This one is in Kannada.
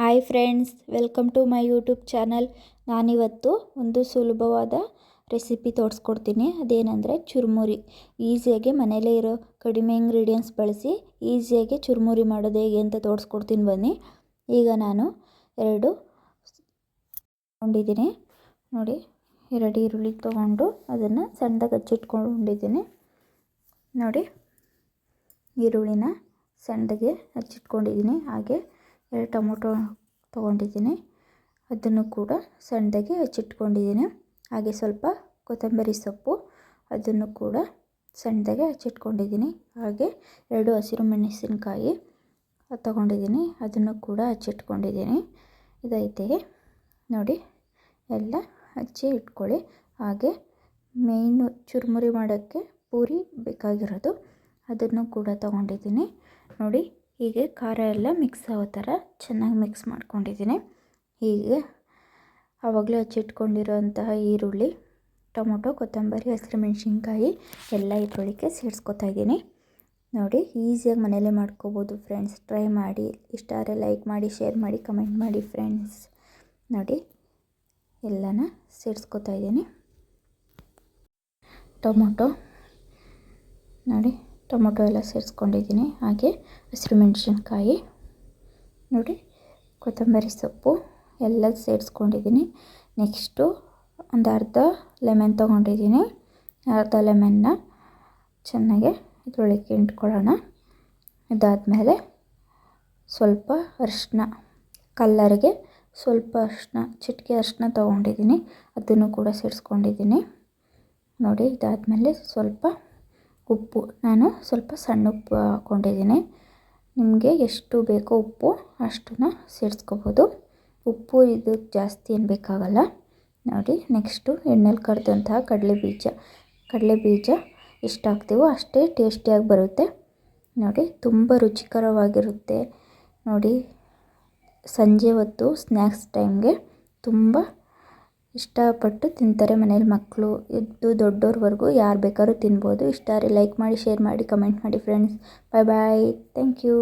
Hi friends, welcome to my YouTube channel. ನಾನಿವತ್ತು ಒಂದು ಸುಲಭವಾದ ರೆಸಿಪಿ ತೋರಿಸ್ಕೊಡ್ತೀನಿ. ಅದೇನೆಂದರೆ ಚುರುಮುರಿ. ಈಸಿಯಾಗಿ ಮನೇಲೇ ಇರೋ ಕಡಿಮೆ ಇಂಗ್ರೀಡಿಯೆಂಟ್ಸ್ ಬಳಸಿ ಈಸಿಯಾಗಿ ಚುರುಮುರಿ ಮಾಡೋದು ಹೇಗೆ ಅಂತ ತೋರಿಸ್ಕೊಡ್ತೀನಿ ಬನ್ನಿ. ಈಗ ನಾನು ಎರಡು ತೊಗೊಂಡಿದ್ದೀನಿ. ನೋಡಿ, ಎರಡು ಈರುಳ್ಳಿ ತೊಗೊಂಡು ಅದನ್ನು ಸಣ್ಣದಾಗಿ ಹಚ್ಚಿಟ್ಕೊಂಡಿದ್ದೀನಿ. ನೋಡಿ, ಈರುಳ್ಳಿನ ಸಣ್ಣಗೆ ಹಚ್ಚಿಟ್ಕೊಂಡಿದ್ದೀನಿ. ಹಾಗೆ ಎರಡು ಟೊಮೊಟೊ ತೊಗೊಂಡಿದ್ದೀನಿ. ಅದನ್ನು ಕೂಡ ಸಣ್ಣದಾಗಿ ಹಚ್ಚಿಟ್ಕೊಂಡಿದ್ದೀನಿ. ಹಾಗೆ ಸ್ವಲ್ಪ ಕೊತ್ತಂಬರಿ ಸೊಪ್ಪು ಅದನ್ನು ಕೂಡ ಸಣ್ಣದಾಗಿ ಹಚ್ಚಿಟ್ಕೊಂಡಿದ್ದೀನಿ. ಹಾಗೆ ಎರಡು ಹಸಿರು ಮೆಣಸಿನಕಾಯಿ ತೊಗೊಂಡಿದ್ದೀನಿ. ಅದನ್ನು ಕೂಡ ಹಚ್ಚಿಟ್ಕೊಂಡಿದ್ದೀನಿ. ಇದೈತೆ. ನೋಡಿ, ಎಲ್ಲ ಹಚ್ಚಿ ಇಟ್ಕೊಳ್ಳಿ. ಹಾಗೆ ಮೇಯ್ನು ಚುರುಮುರಿ ಮಾಡೋಕ್ಕೆ ಪೂರಿ ಬೇಕಾಗಿರೋದು. ಅದನ್ನು ಕೂಡ ತೊಗೊಂಡಿದ್ದೀನಿ. ನೋಡಿ ಹೀಗೆ ಖಾರ ಎಲ್ಲ ಮಿಕ್ಸ್ ಆಗೋ ಥರ ಚೆನ್ನಾಗಿ ಮಿಕ್ಸ್ ಮಾಡ್ಕೊಂಡಿದ್ದೀನಿ. ಹೀಗೆ ಆವಾಗಲೇ ಹಚ್ಚಿಟ್ಕೊಂಡಿರೋಂತಹ ಈರುಳ್ಳಿ, ಟೊಮೊಟೊ, ಕೊತ್ತಂಬರಿ ಹಸಿರು ಮೆಣಸಿನ್ಕಾಯಿ ಎಲ್ಲ ಈರುಳ್ಳಿಗೆ ಸೇರಿಸ್ಕೊತಾ ಇದ್ದೀನಿ. ನೋಡಿ, ಈಸಿಯಾಗಿ ಮನೆಯಲ್ಲೇ ಮಾಡ್ಕೋಬೋದು ಫ್ರೆಂಡ್ಸ್ ಟ್ರೈ ಮಾಡಿ, ಇಷ್ಟ ಆದರೆ ಲೈಕ್ ಮಾಡಿ ಶೇರ್ ಮಾಡಿ ಕಮೆಂಟ್ ಮಾಡಿ ಫ್ರೆಂಡ್ಸ್ ನೋಡಿ, ಎಲ್ಲನ ಸೇರಿಸ್ಕೊತಾ ಇದ್ದೀನಿ. ಟೊಮೊಟೊ, ನೋಡಿ. ಟೊಮೊಟೊ ಎಲ್ಲ ಸೇರಿಸ್ಕೊಂಡಿದ್ದೀನಿ. ಹಾಗೆ ಹಸಿರು ಮೆಣಸಿನ್ಕಾಯಿ, ನೋಡಿ, ಕೊತ್ತಂಬರಿ ಸೊಪ್ಪು ಎಲ್ಲ ಸೇರಿಸ್ಕೊಂಡಿದ್ದೀನಿ. ನೆಕ್ಸ್ಟು ಒಂದು ಅರ್ಧ ಲೆಮನ್ ತೊಗೊಂಡಿದ್ದೀನಿ. ಅರ್ಧ ಲೆಮನ್ನ ಚೆನ್ನಾಗೆ ಇದ್ರೊಳಗೆ ಇಟ್ಕೊಳ್ಳೋಣ ಇದಾದಮೇಲೆ ಸ್ವಲ್ಪ ಅರಿಶಿನ ಕಲ್ಲರ್ಗೆ ಸ್ವಲ್ಪ ಅರಿಶಿನ ಚಿಟಿಕೆ ಅರಿಶಿನ ತೊಗೊಂಡಿದ್ದೀನಿ. ಅದನ್ನು ಕೂಡ ಸೇರಿಸ್ಕೊಂಡಿದ್ದೀನಿ. ನೋಡಿ, ಇದಾದಮೇಲೆ ಸ್ವಲ್ಪ ಉಪ್ಪು. ನಾನು ಸ್ವಲ್ಪ ಸಣ್ಣ ಉಪ್ಪು ಹಾಕ್ಕೊಂಡಿದ್ದೀನಿ ನಿಮಗೆ ಎಷ್ಟು ಬೇಕೋ ಉಪ್ಪು ಅಷ್ಟನ್ನು ಸೇರಿಸ್ಕೋಬೋದು. ಉಪ್ಪು ಇದು ಜಾಸ್ತಿ ಏನು ಬೇಕಾಗಲ್ಲ. ನೋಡಿ, ನೆಕ್ಸ್ಟು ಎಣ್ಣೆಲಿ ಕರೆದಂತಹ ಕಡಲೆ ಬೀಜ. ಕಡಲೆ ಬೀಜ ಎಷ್ಟು ಹಾಕ್ತೀವೋ ಅಷ್ಟೇ ಟೇಸ್ಟಿಯಾಗಿ ಬರುತ್ತೆ. ನೋಡಿ, ತುಂಬ ರುಚಿಕರವಾಗಿರುತ್ತೆ. ನೋಡಿ, ಸಂಜೆ ಹೊತ್ತು ಸ್ನ್ಯಾಕ್ಸ್ ಟೈಮ್ಗೆ ತುಂಬ ಇಷ್ಟಪಟ್ಟು ತಿಂತಾರೆ ಮನೇಲಿ ಮಕ್ಕಳು. ಇದ್ದು ದೊಡ್ಡೋರ್ವರೆಗೂ ಯಾರು ಬೇಕಾದ್ರೂ ತಿನ್ಬೋದು. ಇಷ್ಟ ಆದರೆ ಲೈಕ್ ಮಾಡಿ ಶೇರ್ ಮಾಡಿ ಕಮೆಂಟ್ ಮಾಡಿ friends bye bye thank you